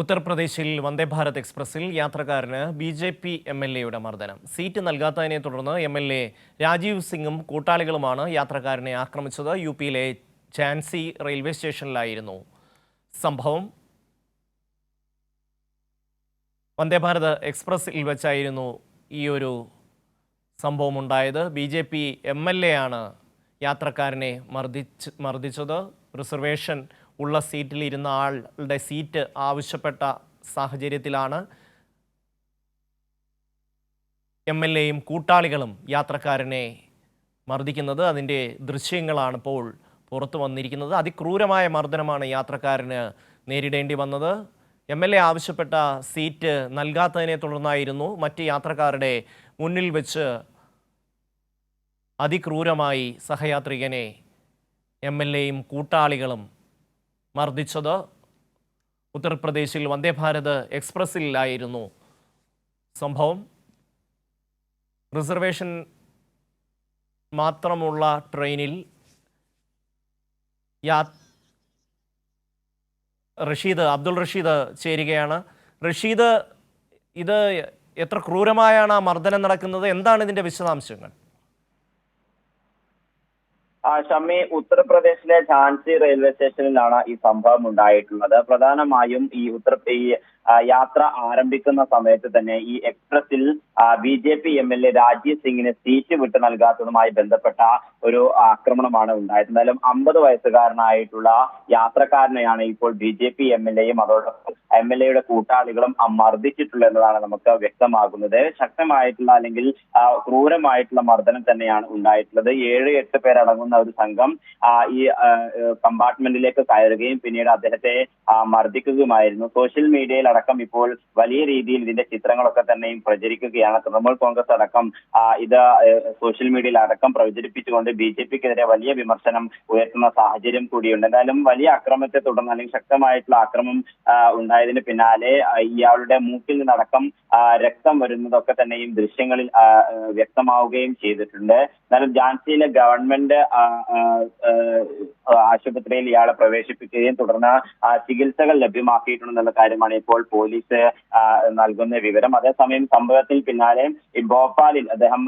ഉത്തർപ്രദേശിൽ വന്ദേ ഭാരത് എക്സ്പ്രസിൽ യാത്രക്കാരന് B J P M L എയുടെ മർദ്ദനം. സീറ്റ് നൽകാത്തതിനെ തുടർന്ന് എം എൽ എ രാജീവ് സിംഗും കൂട്ടാളികളുമാണ് യാത്രക്കാരനെ ആക്രമിച്ചത്. യു പിയിലെ ചാൻസി റെയിൽവേ സ്റ്റേഷനിലായിരുന്നു സംഭവം. വന്ദേ ഭാരത് എക്സ്പ്രസിൽ വെച്ചായിരുന്നു ഈ ഒരു സംഭവം ഉണ്ടായത് B J P M L A ആണ് യാത്രക്കാരനെ മർദ്ദിച്ച് മർദ്ദിച്ചത്. റിസർവേഷൻ ഉള്ള സീറ്റിൽ ഇരുന്ന ആളുടെ സീറ്റ് ആവശ്യപ്പെട്ട സാഹചര്യത്തിലാണ് എം എൽ എയും കൂട്ടാളികളും യാത്രക്കാരനെ മർദ്ദിക്കുന്നത്. അതിന്റെ ദൃശ്യങ്ങളാണ് ഇപ്പോൾ പുറത്തു വന്നിരിക്കുന്നത്. അതിക്രൂരമായ മർദ്ദനമാണ് യാത്രക്കാരന് നേരിടേണ്ടി വന്നത്. എം എൽ എ ആവശ്യപ്പെട്ട സീറ്റ് നൽകാത്തതിനെ തുടർന്നായിരുന്നു മറ്റ് യാത്രക്കാരുടെ മുന്നിൽ വെച്ച് അതിക്രൂരമായി സഹയാത്രികനെ എം എൽ എയും കൂട്ടാളികളും മർദ്ദിച്ചത് ഉത്തർപ്രദേശിൽ വന്ദേ ഭാരത് എക്സ്പ്രസ്സിലായിരുന്നു സംഭവം. റിസർവേഷൻ മാത്രമുള്ള ട്രെയിനിൽ യാ റഷീദ് അബ്ദുൾ റഷീദ് ചേരുകയാണ്. റഷീദ് ഇത് എത്ര ക്രൂരമായാണ് ആ മർദ്ദനം നടക്കുന്നത്? എന്താണ് ഇതിന്റെ വിശദാംശങ്ങൾ? ആ ഷമ്മി ഉത്തർപ്രദേശിലെ ഝാൻസി റെയിൽവേ സ്റ്റേഷനിലാണ് ഈ സംഭവം ഉണ്ടായിട്ടുള്ളത്. പ്രധാനമായും ഈ ഉത്തർ ഈ യാത്ര ആരംഭിക്കുന്ന സമയത്ത് തന്നെ ഈ എക്സ്പ്രസിൽ B J P M L A Rajeev സിംഗിന് സീറ്റ് വിട്ടു നൽകാത്തതുമായി ബന്ധപ്പെട്ട ഒരു ആക്രമണമാണ് ഉണ്ടായത്. എന്തായാലും അമ്പത് വയസ്സുകാരനായിട്ടുള്ള യാത്രക്കാരനെയാണ് ഇപ്പോൾ B J P M L എയും അതോടൊപ്പം എം എൽ എയുടെ കൂട്ടാളികളും മർദ്ദിച്ചിട്ടുള്ളത് എന്നതാണ് നമുക്ക് വ്യക്തമാകുന്നത്. ശക്തമായിട്ടുള്ള അല്ലെങ്കിൽ ക്രൂരമായിട്ടുള്ള മർദ്ദനം തന്നെയാണ് ഉണ്ടായിട്ടുള്ളത്. ഏഴ് എട്ട് പേരടങ്ങുന്ന ഒരു സംഘം ഈ കമ്പാർട്ട്മെന്റിലേക്ക് കയറുകയും പിന്നീട് അദ്ദേഹത്തെ മർദ്ദിക്കുകയുമായിരുന്നു. സോഷ്യൽ മീഡിയയിൽ അടക്കം ഇപ്പോൾ വലിയ രീതിയിൽ ഇതിന്റെ ചിത്രങ്ങളൊക്കെ തന്നെയും പ്രചരിക്കുകയാണ്. തൃണമൂൽ കോൺഗ്രസ് അടക്കം ഇത് സോഷ്യൽ മീഡിയയിൽ അടക്കം പ്രചരിപ്പിച്ചുകൊണ്ട് ബി ജെ പിക്കെതിരെ വലിയ വിമർശനം ഉയർത്തുന്ന സാഹചര്യം കൂടിയുണ്ട്. എന്തായാലും വലിയ അക്രമത്തെ തുടർന്ന് അല്ലെങ്കിൽ ശക്തമായിട്ടുള്ള അക്രമം ഉണ്ടായതിന് പിന്നാലെ ഇയാളുടെ മൂക്കിൽ നിന്നടക്കം രക്തം വരുന്നതൊക്കെ തന്നെയും ദൃശ്യങ്ങളിൽ വ്യക്തമാവുകയും ചെയ്തിട്ടുണ്ട്. എന്നാലും ഝാൻസിയിലെ ഗവൺമെന്റ് ആശുപത്രിയിൽ ഇയാളെ പ്രവേശിപ്പിക്കുകയും തുടർന്ന് ചികിത്സകൾ ലഭ്യമാക്കിയിട്ടുണ്ടെന്നുള്ള കാര്യമാണ് ഇപ്പോൾ പോലീസ് നൽകുന്ന വിവരം. അതേസമയം സംഭവത്തിൽ പിന്നാലെ ഭോപ്പാലിൽ അദ്ദേഹം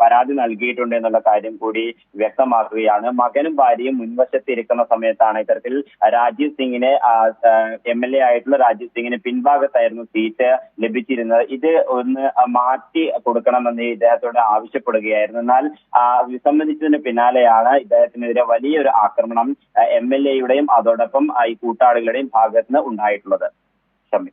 പരാതി നൽകിയിട്ടുണ്ട് എന്നുള്ള കാര്യം കൂടി വ്യക്തമാക്കുകയാണ്. മകനും ഭാര്യയും മുൻവശത്ത് ഇരിക്കുന്ന സമയത്താണ് ഇത്തരത്തിൽ രാജീവ് സിംഗിനെ എം എൽ എ ആയിട്ടുള്ള രാജീവ് സിംഗിന് പിൻഭാഗത്തായിരുന്നു സീറ്റ് ലഭിച്ചിരുന്നത്. ഇത് ഒന്ന് മാറ്റി കൊടുക്കണമെന്ന് ഇദ്ദേഹത്തോട് ആവശ്യപ്പെടുകയായിരുന്നു. എന്നാൽ സംബന്ധിച്ചതിന് പിന്നാലെയാണ് ഇദ്ദേഹത്തിനെതിരെ വലിയൊരു ആക്രമണം എം എൽ എയുടെയും അതോടൊപ്പം ഈ കൂട്ടാളികളുടെയും ഭാഗത്ത് നിന്ന് ഉണ്ടായിട്ടുള്ളത്. some